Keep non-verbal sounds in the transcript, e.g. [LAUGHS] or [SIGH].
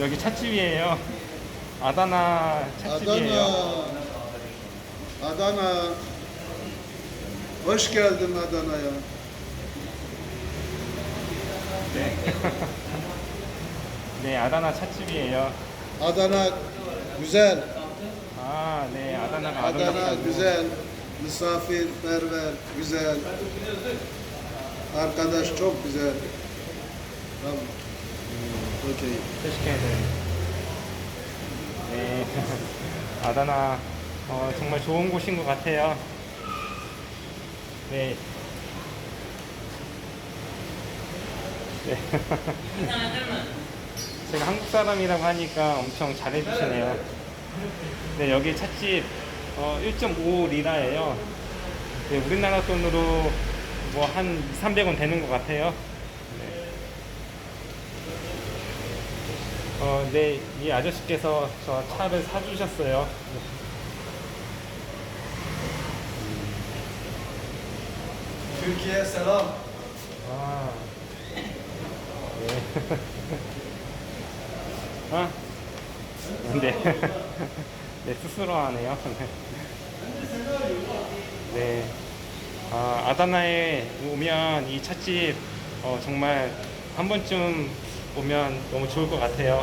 여기 찻집이에요. 아다나 찻집이에요. Adana. Adana. Hoş geldin Adana'ya. 네, 아다나 찻집이에요. Adana güzel. 아, 네, 아다나가 아름답다고. güzel. Misafirperver, güzel. Arkadaş çok güzel. Tamam. Okey. 소식해야 돼. 네, [LAUGHS] 아다나 어, 정말 좋은 곳인 것 같아요. 네. 네. [LAUGHS] 제가 한국 사람이라고 하니까 엄청 잘해주시네요. 네, 여기 찻집 어, 1.5 리라예요. 네, 우리나라 돈으로 뭐 한 300원 되는 것 같아요. 네. 어, 네, 이 아저씨께서 저 차를 사주셨어요. Türkiye selam. 아, 네. [LAUGHS] 아, 네. [LAUGHS] 네, 스스로 하네요. [LAUGHS] 네. 아, 아다나에 오면 이 찻집 어, 정말 한 번쯤 오면 너무 좋을 것 같아요.